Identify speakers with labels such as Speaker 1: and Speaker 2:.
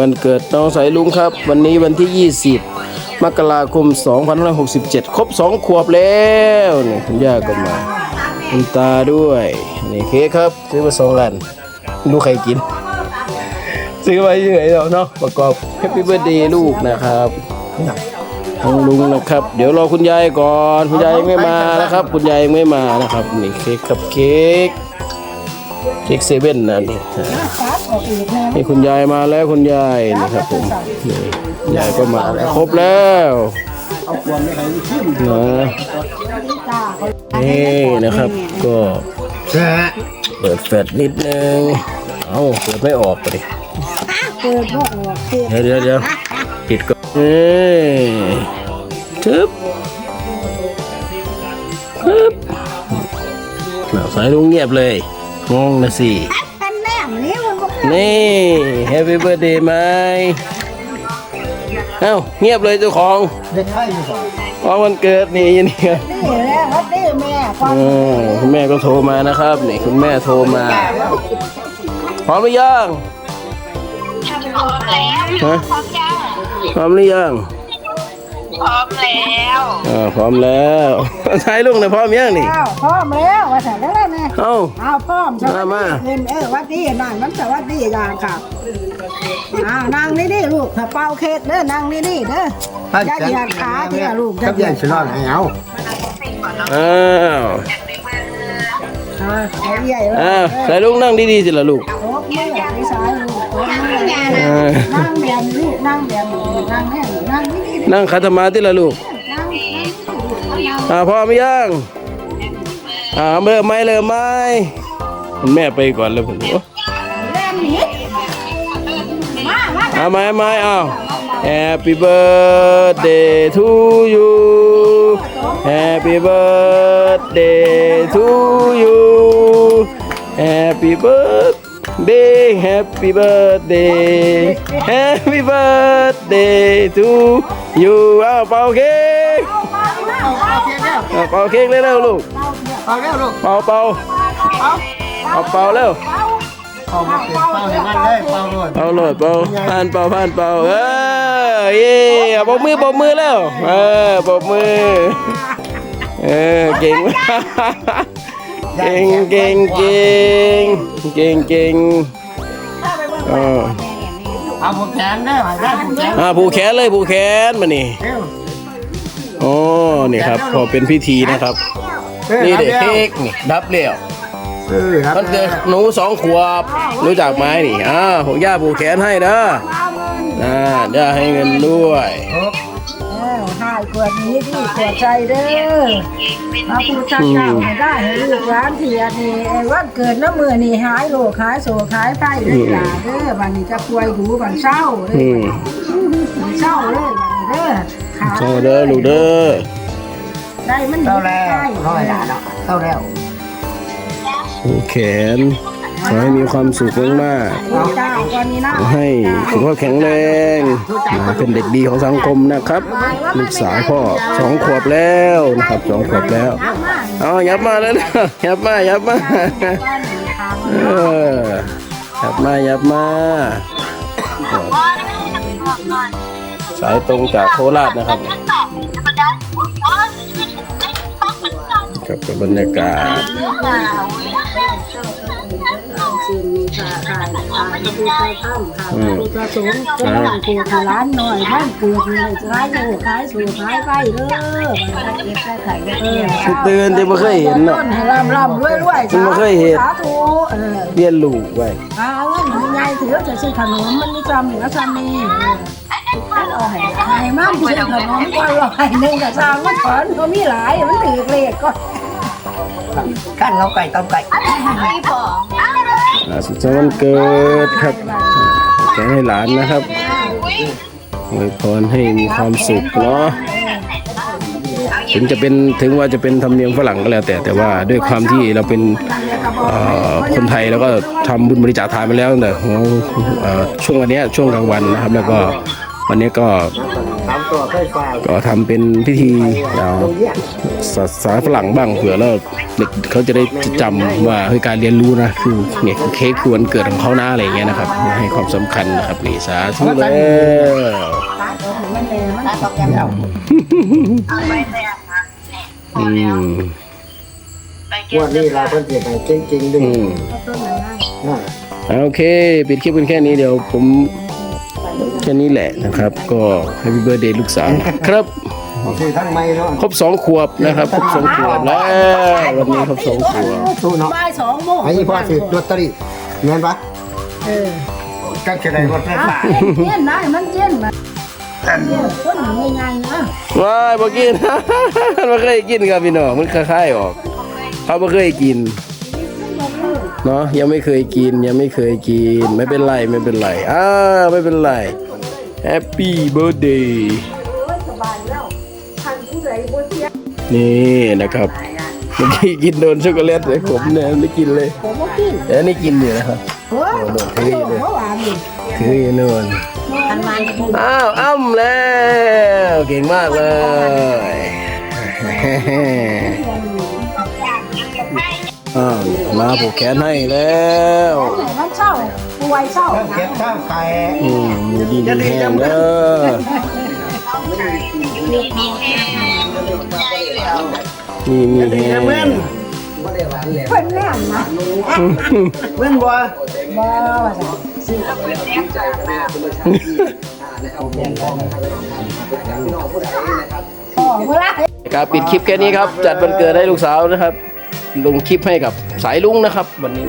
Speaker 1: วันเกิดน้องสายลุงครับ วันนี้วันที่ 20 มกราคม2567 ครบ 2 ขวบแล้วนี่คุณย่าก็มาคุณตาด้วยนี่เค้กครับซื้อมาสองอันดูใครกิน ซื้อมาเฉยๆเนาะประกอบแฮปปี้เบิร์ดเดย์ลูกนะครับของลุงนะครับ เดี๋ยวรอคุณยายก่อน คุณยายยังไม่มานะครับ คุณยายยังไม่มานะครับ นี่เค้กครับเค้ก เค้กเซเว่นนะนี่นี่คุณยายมาแล้วคุณยายนะครับผมนี่ยายก็มาแล้วครบแล้วนะนี่นะครับก็เปิดแฟลชนิดนึงเอ้าเปิดไม่ออกไปดิ
Speaker 2: เปิดบ่ออกเปิด
Speaker 1: เดี๋ยวเดี๋ยวเดี๋ยวปิดก่อนเอ้ยทึบทึบเอาสายลุงเงียบเลย งงนะสิ
Speaker 2: นแน่นี่มันก็
Speaker 1: นี่แฮปปี้เบิร์ดเดย์ไหมเอ้าเงียบเลยเจ้าของของวันเกิดนี่ยันนี่
Speaker 2: นี่และวัดนี่แม่ควา
Speaker 1: อืมคุณแม่ก็โทรมานะครับนี่คุณแม่โทรมาพร้อมหรือยัง
Speaker 3: พร้อมแล้ว
Speaker 1: ฮะ
Speaker 3: พร้อมยัง
Speaker 1: พร้อมหรือยัง
Speaker 3: พร้อมแล้ว
Speaker 1: อ่าพร้อมแล้วสายลุงเนี่ยพร้อมยังนี่
Speaker 2: อ้าวพร้อมแล้วว่าแต่แล้วแม่
Speaker 1: เอ้า
Speaker 2: อ้าวพร้อม
Speaker 1: มามา
Speaker 2: เงินเออวัดนี่นั่งมันสวัสดีอย่างครับอ้าวนั่งนี่นี่ลูกถ้าเป่าเค้กเด้อนั่งนี่นี่เด้ออย่าเหยียดขาเด้อลูก
Speaker 4: กับยันชลอนให้เอา
Speaker 1: อ้าว
Speaker 2: อ่าเอาใหญ่เลย
Speaker 1: อ้าวสายลุงนั่งดีๆสิล่ะลูก
Speaker 2: นั่งแบบนี้ลูกนั่งแบบนี้นั่งแน่นั่งนี่นี่
Speaker 1: นั่งขัดสมาธิล่ะลูก
Speaker 2: นั่งนั่ง
Speaker 1: อ่าพร้อมหรือยังอ่าเริ่มไหมเริ่มไหมคุณแม่ไปก่อนเลยผมโอ้
Speaker 2: เล่นหนีมามา
Speaker 1: เอาไหมเอาไหมเอา Happy birthday to you Happy birthday to you Happy birthday Happy birthday Happy birthday to you เอาเป่าเค้กเอาเป่าเค้กเร็วๆลูก
Speaker 4: เอาแล้วลูก
Speaker 1: เป่าเป่าเอาเป่าเร็ว
Speaker 4: เอามาเป็นเป้าให้มันเลยเป้าโลด
Speaker 1: เป่าโหลดเป่าผ่านเป่าผ่านเป่าเออเย่เอาปบมือปรบมือแล้วเออปรบมือเออเก่งมาก เก่งเก่งเก่งเก่งเก่งเออ
Speaker 4: เอาผูกแขนได้ไหมได้ผูกแขน
Speaker 1: อ่าผูกแขนเลยผูกแขนมานี่
Speaker 4: เร็ว
Speaker 1: โอ้นี่ครับพอเป็นพิธีนะครับ นี่เด็กเค้กนี่ดับเลี้ยว
Speaker 4: เออครับ
Speaker 1: มันเกิดหนูสองขวบรู้จักไหมนี่อ่าผมย่าผูกแขนให้นะอ่าย่าให้เงินด้วย
Speaker 2: เออหาย ขวดนี้ที่ขวดใจเด้อพระพุทธเจ้าให้ได้ให้ลูกหลานเทียนี่ไอ้วันเกิดน้ำมือนี่หายโรคหายโศกหายไข้เลยล่ะเด้อวันนี้จะป่วยหูวันเศร้าเด้
Speaker 1: อ
Speaker 2: วันเศร้าเลยวันเด้อขา
Speaker 1: เจ้าเด้อลูกเด้อ
Speaker 2: ได้มัน
Speaker 4: เท่าแล้วร้อยละเท่าแล้ว
Speaker 1: ผูกแขอให้มีความสุขมากๆ ให้สุขภาพแข็งแรงมาเป็นเด็กดีของสังคมนะครับลูกสาวพ่อสองขวบแล้วนะครับสองขวบแล้วเอายับมาแล้วนะยับมายับมาเออยับมายับมาสายตรงจากโคราชนะครับกับบรรยากาศ
Speaker 2: ค่ะพระพุทธธรรมค่ะพระพุทธสงฆ์จงหลังเกิดร้านหน่อยท่านเกิดเลยขายโอ้ขายสู่ขายไปเด้อมันเก็บได้ไข่ได้เออ
Speaker 1: ตื่นที่ไม่เคยเห็นเนาะ
Speaker 2: ร่ำร่ำรวยรวย
Speaker 1: มันบ่เคยเห็น
Speaker 2: สาธุเออ
Speaker 1: เรียนลูกไว้
Speaker 2: เอาเงินมันใหญ่ถือจะซื้อขนมมันมีจำเหนือจำนี่เอาให้ให้มันซื้อขนมก็ร้อยหนึ่งกับสามมันถอนก็มีหลายมันถือเลขก็
Speaker 4: ขั้นเราไก่ต้มไก่
Speaker 1: อ่าสุขสันต์วันเกิดครับแกให้หลานนะครับอวยพรให้มีความสุขเนาะถึงจะเป็นถึงว่าจะเป็นธรรมเนียมฝรั่งก็แล้วแต่แต่ว่าด้วยความที่เราเป็นคนไทยแล้วก็ทำบุญบริจาคทานไปแล้วตั้งแต่หัวเอ่อช่วงวันนี้ช่วงกลางวันนะครับ แล้วก็วันนี้ก็ ก็ทำเป็นพิธีเอา
Speaker 4: โรงเรียน
Speaker 1: ศาสนาฝรั่งบ้างเผื่อแล้วเด็กเขาจะได้จำว่าเฮ้ยการเรียนรู้นะคือเนี่ยคือเค้กคือวันเกิดของเขานะอะไรอย่างเงี้ยนะครับ ให้ความสำคัญนะครับนี่สาธุแล้ว
Speaker 2: มันแน่มัน
Speaker 4: ตอกแก้มเรา
Speaker 1: อืม
Speaker 3: ไปเก็บ
Speaker 4: วันนี้เราเพิ่นเสียไปเก่งๆด้วย
Speaker 1: อืม
Speaker 2: ต้นไหนนะ
Speaker 4: นั่น
Speaker 1: อ่าโอเค ปิดคลิปกันแค่นี้เดี๋ยวผม แค่นี้แหละนะครับ ก็ Happy Birthday ลูกสาวนะครับ
Speaker 4: เอาซื้อทั้งไม้เนาะ
Speaker 1: ครบสองขวบนะครับ ครบสองขวบแล้ววันนี้ครบสองขวบ
Speaker 4: สู้เนาะ
Speaker 2: บ่ายสองโมง
Speaker 4: ไอ้พ่อซื้อลอตเตอรี่เงินปะ
Speaker 2: เออ
Speaker 4: ก็จะได้รถไฟ
Speaker 2: อะ
Speaker 4: ฟ้า
Speaker 2: เจี้ยนได้มันเจี้ยนมาต้นหนึ่งง่ายๆนะ
Speaker 1: ว้ายบ่กินมันเคยกินครับพี่น้องมันคล้ายๆออก เขาบ่เคยกิน เนาะยังไม่เคยกินยังไม่เคยกิน ไม่เป็นไรไม่เป็นไรอ่าไม่เป็นไร Happy Birthday นี่นะครับเมื่อกี้กินโดนช็อกโกแลตเลยผมเนี่ยไม่กินเลย
Speaker 2: ผมก็กิน
Speaker 1: แต่อันนี้กินอยู่นะครับ
Speaker 2: โอ้ย
Speaker 1: โดนถืออยู่เลย
Speaker 2: เมื่อวานนี่
Speaker 1: คืออยู่นู่น
Speaker 2: ทันมันกิน
Speaker 1: อ้าวอ้ำแล้วเก่งมากเลย อ้าวมาผูกแขนให้แล้ว
Speaker 2: มันเศร้าป่วยเศร้า
Speaker 4: เก็บข้าวไข่
Speaker 1: อืมอยู่ดีดีแห้งเด้อนี่มีแห้ง
Speaker 4: เว้น
Speaker 2: เพิ่นแน่นนะ
Speaker 4: เว้นบ่
Speaker 2: บ่ว่าจะพ่อเมื่อไร
Speaker 1: ครับปิดคลิปแค่นี้ครับ จัดวันเกิดให้ลูกสาวนะครับ ลงคลิปให้กับสายลุงนะครับ วันนี้